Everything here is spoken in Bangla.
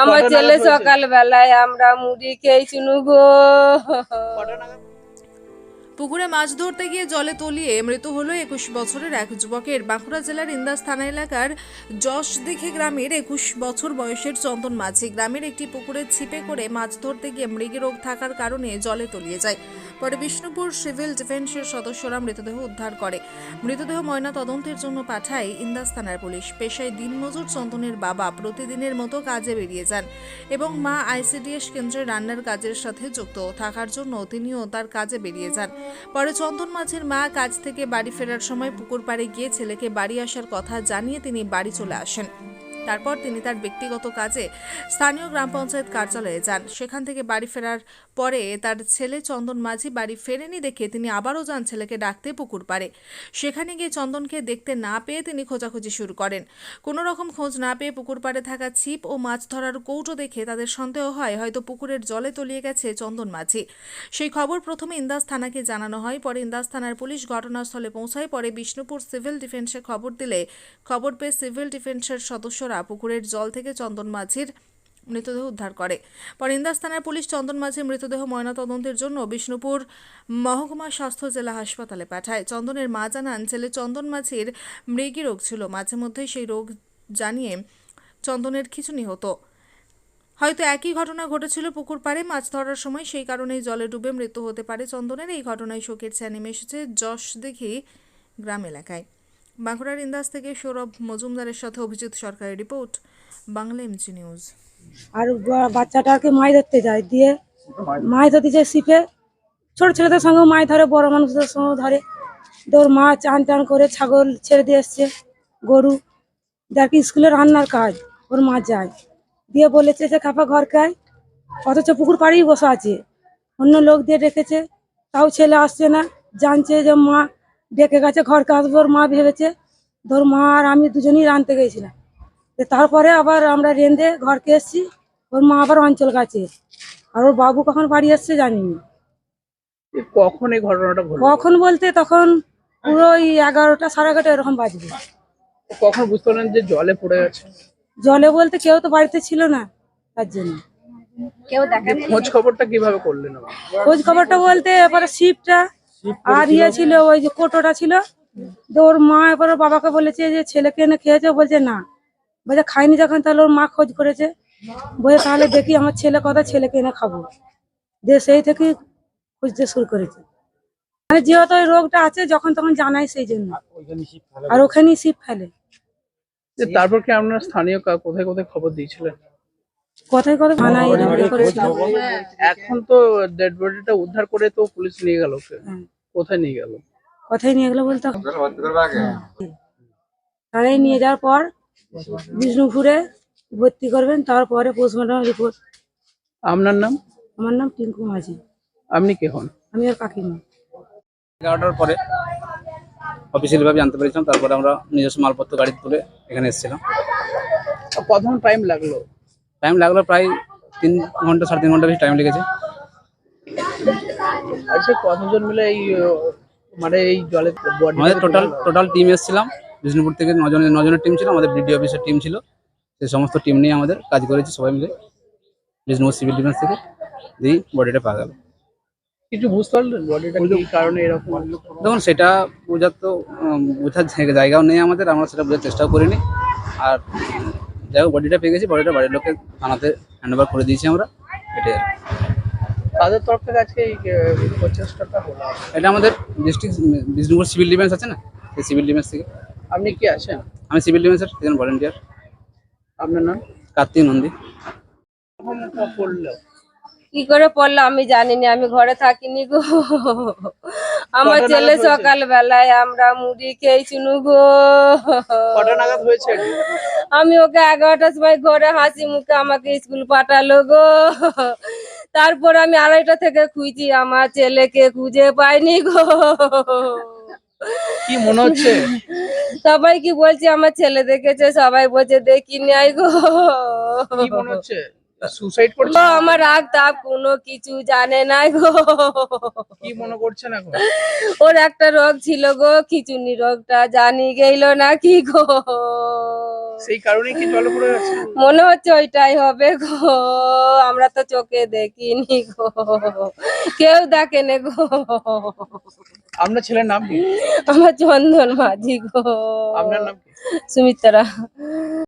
আমার ছেলে সকাল বেলায় আমরা মুড়ি খেয়েছিনু গো। পুকুরে মাছ ধরতে গিয়ে জলে তলিয়ে মৃত হলো একুশ বছরের এক যুবকের। বাঁকুড়া জেলার ইন্দাস থানা এলাকার যশদিঘি গ্রামের একুশ বছর বয়সের চন্দন মাঝি। গ্রামের একটি পুকুরে ছিপে করে মাছ ধরতে গিয়ে মৃগী রোগ থাকার কারণে জলে তলিয়ে যায়। পরে বিষ্ণুপুর সিভিল ডিফেন্সের সদস্যরা মৃতদেহ উদ্ধার করে। মৃতদেহ ময়না তদন্তের জন্য পাঠায় ইন্দাস থানার পুলিশ। পেশায় দিনমজুর চন্দনের বাবা প্রতিদিনের মতো কাজে বেরিয়ে যান এবং মা আইসিডিএস কেন্দ্রে রান্নার কাজের সাথে যুক্ত থাকার জন্য তিনিও তার কাজে বেরিয়ে যান। পরে চন্দন মাঝের মা কাজ থেকে বাড়ি ফেরার সময় পুকুর পাড়ে গিয়ে ছেলেকে বাড়ি আসার কথা জানিয়ে তিনি বাড়ি চলে আসেন। তারপর তিনি তার ব্যক্তিগত কাজে স্থানীয় গ্রাম পঞ্চায়েত কার্যালয়ে যান। সেখান থেকে বাড়ি ফেরার পরে তার ছেলে চন্দন মাঝি বাড়ি ফেরেনি দেখে তিনি আবারও যান ছেলেকে ডাকতে পুকুর পাড়ে। সেখানে গিয়ে চন্দনকে দেখতে না পেয়ে তিনি খোঁজাখুঁজি শুরু করেন। কোনো রকম খোঁজ না পেয়ে পুকুর পাড়ে থাকা ছিপ ও মাছ ধরার কৌটো দেখে তাদের সন্দেহ হয়, হয়তো পুকুরের জলে তলিয়ে গেছে চন্দন মাঝি। সেই খবর প্রথমে ইন্দাস থানাকে জানানো হয়, পরে ইন্দাস থানার পুলিশ ঘটনাস্থলে পৌঁছায়, পরে বিষ্ণুপুর সিভিল ডিফেন্সে খবর দিলে খবর পেয়ে সিভিল ডিফেন্সের সদস্যরা পুকুরের জল থেকে চন্দন মাঝির মৃতদেহ উদ্ধার করে। পরে ইন্দাস থানার পুলিশ চন্দন মাঝির মৃতদেহ ময়নাতদন্তের জন্য বিষ্ণুপুর মহকুমা স্বাস্থ্য জেলা হাসপাতালে পাঠায়। চন্দনের মা জানান, ছেলে চন্দন মাঝির মৃগী রোগ ছিল। মাঝে মধ্যে সেই রোগ জানিয়ে চন্দনের খিচুনি হতো। হয়তো একই ঘটনা ঘটেছিল পুকুর পাড়ে। মাছ ধরার সময় সেই কারণেই জলে ডুবে মৃত্যু হতে পারে চন্দনের। এই ঘটনায় শোকের ছায়া নেমে এসেছে যশ দেখি গ্রাম এলাকায়। বাঁকুড়ার ইন্দাস থেকে সৌরভ মজুমদারের সাথে অভিজিৎ সরকারের রিপোর্ট, বাংলা এমজি নিউজ আর বাচ্চাটাকে মাছ ধরতে যায়, দিয়ে মাছ ধরতে যায় শিপে। ছোট ছেলেদের সঙ্গে মাছ ধরে, বড় মানুষদের সঙ্গে ধরে। তোর মা চান টান করে ছাগল ছেড়ে দিয়ে এসছে, গরু। যার কি স্কুলে রান্নার কাজ, ওর মা যায়। দিয়ে বলেছে যে কাপা ঘর খায় অথচ পুকুর পাড়েই বসে আছে। অন্য লোক দিয়ে ডেকেছে, তাও ছেলে আসছে না, জানছে যে মা ডেকে গেছে ঘর আসব ওর মা ভেবেছে তোর মা আর আমি দুজনেই রানতে গেছিলাম। তারপরে আবার আমরা রেঁধে ঘরকে এসেছি ওর মা আবার অঞ্চল গাছে আর ওর বাবু কখন বাড়ি এসছে জানিনি। এ কখন এই ঘটনাটা কখন বলতে তখন পুরো ওই এগারোটা সাড়ে এগারোটা এরকম বাজবে কখন বুঝতে পারলেন যে জলে পড়ে গেছে? জলে বলতে কেউ তো বাড়িতে ছিল না তার জন্য। খোঁজ খবরটা কীভাবে করলেন? খোঁজ খবরটা বলতে এবারে শিপটা আর ইয়ে ছিল ওই যে কোটোটা ছিল। তো ওর মা এবার ওর বাবাকে বলেছে যে ছেলেকে এনে খেয়েছে? বলছে না। বলছে খাইনি যখন তাহলে ওর মা খোঁজ করেছে। বলে তাহলে দেখি আমার ছেলে কথা ছেলেকে এনে খাব। দিয়ে সেই থেকে খুঁজতে শুরু করেছে। মানে যেহেতু ওই রোগটা আছে যখন তখন জানাই সেই জন্য। আর ওখানেই শিপ ফেলে। তারপর কি আপনার স্থানীয় কোথায় কোথায় খবর দিয়েছিলেন? কোথায় কোথায় থানায় ইয়ে এখন তো ডেড বডিটা উদ্ধার করে তো পুলিশ নিয়ে গেল। কোথায় নিয়ে গেল? কোথায় নিয়ে গেলো বলতে? থানায় নিয়ে যাওয়ার পর বিষ্ণুপুরে ভর্তি করবেন তারপরে পোস্টমর্টম রিপোর্ট আপনার নাম? আমার নাম টিঙ্কু মাঝি। আপনি কে হন? আমি আর কাকিমা। এগারোটার পরে অফিসিয়ালি ভাবে জানতে পেরেছিলাম তারপরে আমরা নিজস্ব মালপত্র গাড়ি তুলে এখানে এসেছিলাম। কতক্ষণ টাইম লাগল? টাইম লাগল প্রায় তিন ঘণ্টা সাড়ে তিন ঘণ্টা বেশি টাইম লেগেছে। আর সে কতজন মিলে এই মানে এই জলে আমাদের টোটাল টোটাল টিম এসেছিলাম। বিষ্ণুপুর থেকে নজনের নজনের টিম ছিল আমাদের বিডিও অফিসের টিম ছিল। সেই সমস্ত টিম নিয়ে আমাদের কাজ করেছি সবাই মিলে। বিষ্ণুপুর সিভিল ডিফেন্স থেকে দিয়েই বডিটা পাওয়া গেল। কিছু বুঝতে পারলেন বডিটা কি কারণে এরকম? দেখুন সেটা বোঝার তো বোঝার জায়গাও নেই আমাদের আমরা সেটা বোঝার চেষ্টাও করিনি। আর যাই হোক বডিটা পেয়ে গেছি বডিটা বাড়ির লোককে থানাতে হ্যান্ড ওভার করে দিয়েছি আমরা। এটাই। তাদের তরফ থেকে আজকে এই প্রচেষ্টাটা হলো। এটা আমাদের ডিস্ট্রিক্ট বিষ্ণুপুর সিভিল ডিফেন্স আছে না? সেই সিভিল ডিফেন্স থেকে। আপনি কি আছেন? আমি সিভিল ডিফেন্সের একজন ভলেন্টিয়ার আপনার নাম? কার্তিক নন্দী। পড়ল? কি করে পড়ল আমি জানি না আমি ঘরে থাকিনি গো। আমার ছেলে সকাল বেলায় আমরা মুড়ি খেয়েছিনু গো। কটা নাগাদ হয়েছে? আমি ওকে এগারোটার সময় ঘরে হাসি মুখে আমাকে স্কুল পাঠালো গো। তারপর আমি আড়াইটা থেকে খুঁজছি আমার ছেলেকে খুঁজে পাইনি গো। কি মনে হচ্ছে? সবাই কি বলছে আমার ছেলে দেখেছে সবাই বলছে দেখি নাই গো। কি মনে হচ্ছে? সুসাইড করছে? আমার রাগ তাপ কোনো কিছু জানে নাই গো। কি মনে করছেন এখন? ওর একটা রোগ ছিল গো খিচুনি রোগটা জানি গেল না কি গো। সেই কারণে কি জল পড়ে যাচ্ছে মনে হচ্ছে ওইটাই হবে গো আমরা তো চোখে দেখিনি গো কেউ দেখেনি গো। আপনার ছেলের নাম কি? আমার চন্দন মাঝি গো। আপনার নাম কি? সুমিত্রা।